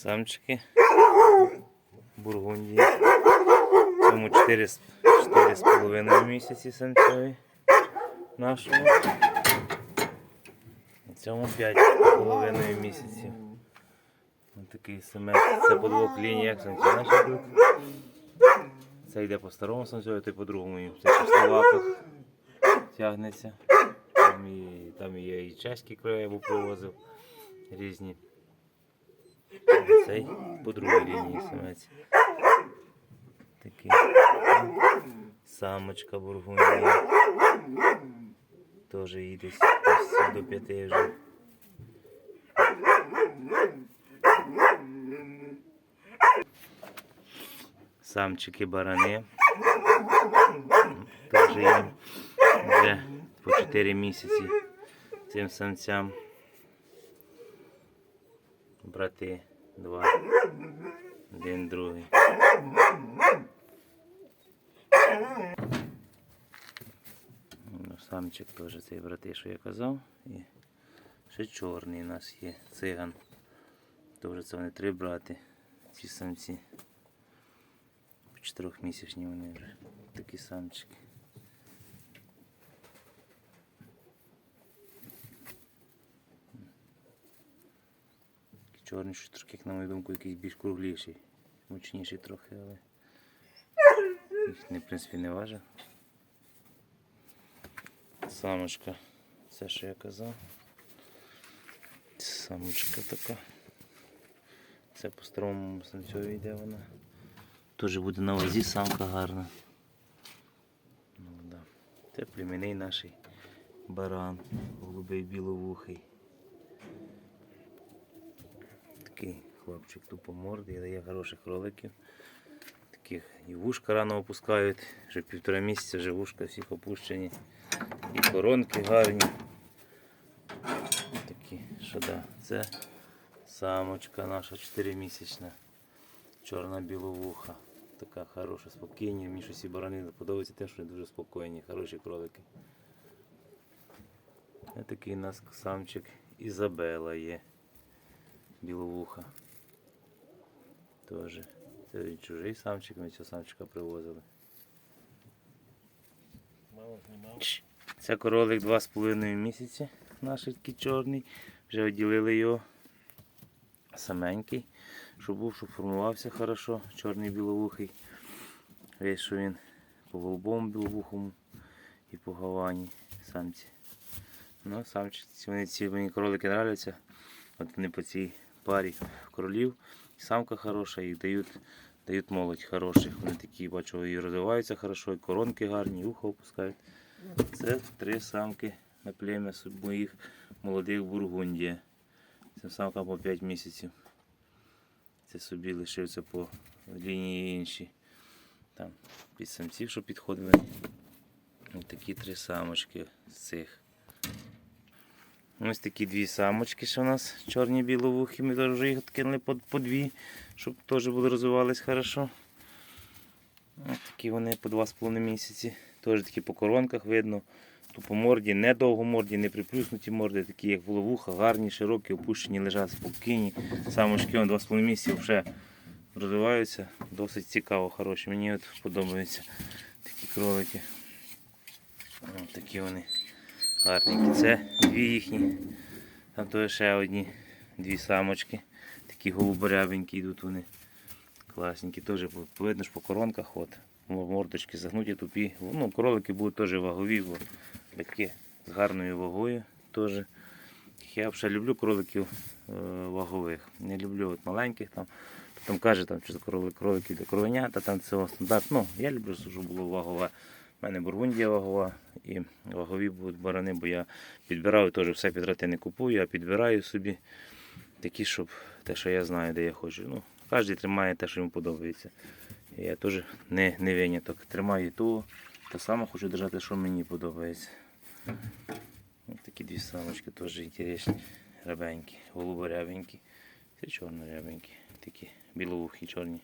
Самчики. Бургундії. Цьому 4, з- 4,5 місяці самцеві нашому. Цьому 5,5 місяців. Ось такий самець. Це по двох лініях самці наші йдуть. Це йде по старому самцю, той по другому. Це по словаках тягнеться. Там і, там є і чеські края, бо привозив різні. Цей по другій лінії самець. Такий. Самочка бургундія. Теж десь до п'яти вже. Самчики барани. Теж їм вже по 4 місяці цим самцям. Брати два. Один другий. Ну, Самчик теж цей брати, що я казав. І ще чорний у нас є циган. Теж це вони три брати. Ці самці. По чотирьохмісячні вони вже. Такі самчики. Чорний як на мою думку, якийсь більш кругліший. Мучніший трохи, але їх в принципі не важить. Самочка. Це що я казав. Самочка така. Це по старому самцю йде вона. Теж буде на вазі самка гарна. Ну, да. Це племінний наш баран, голубий біловухий. Такий хлопчик тупомордий, дає хороших кроликів. Таких і вушка рано опускають, вже півтора місяця вже вушка всіх опущені. І коронки гарні. Такі, що да, це самочка наша 4-місячна. Чорна біловуха. Така хороша, спокійні. Мені щось і барани подобається те, що дуже спокійні, хороші кролики. Такий у нас самчик Ізабела є. Біловуха. Тоже. Це він чужий самчик, ми цього самчика привозили. Це королик 2,5 місяці, наш такий чорний. Вже відділили його саменький, щоб був, щоб формувався хорошо, чорний біловухий. Весь, що він по голубому біловухому і по гавані самці. Ну, самчиці, вони ці мені кролики нравляться. От вони по цій парі королів. І самка хороша, і дають, дають молодь хороших. Вони такі, бачу, і розвиваються хорошо, і коронки гарні, і ухо опускають. Це три самки на плем'я моїх молодих Бургундія. Це самка по 5 місяців. Це собі лишився по лінії інші. Там під самців, що підходили. Ось такі три самочки з цих. Ось такі дві самочки, що у нас чорні біловухі. Ми вже їх кинули по, по дві, щоб теж були розвивались хорошо. Ось такі вони по 2,5 місяці. Теж такі по коронках видно. Тупоморді, не довгоморді, не приплюснуті морди, такі як воловуха, гарні, широкі, опущені, лежать спокійні. Самочки он 2,5 місяці вже розвиваються. Досить цікаво, хороші. Мені от подобаються такі кролики. Ось такі вони гарненькі. Це дві їхні. Там теж ще одні дві самочки. Такі голуборябенькі йдуть вони. Класненькі, теж видно ж по коронках. От. Мордочки загнуті, тупі. Ну, кролики будуть теж вагові, бо такі з гарною вагою. Теж. Я взагалі люблю кроликів е, вагових. Не люблю от маленьких там. Потім каже, там, що кролики для кровенята, там цього стандарт. Ну, я люблю, щоб було вагове. У мене бургундія вагова і вагові будуть барани, бо я підбираю теж все підрати не купую, а підбираю собі такі, щоб те, що я знаю, де я хочу. Ну, кожен тримає те, що йому подобається. І я теж не, не виняток. Тримаю того, так само хочу держати, що мені подобається. Ось такі дві самочки теж інтересні, рябенькі, голуборябенькі. Це чорнорябенькі, такі білоухі чорні.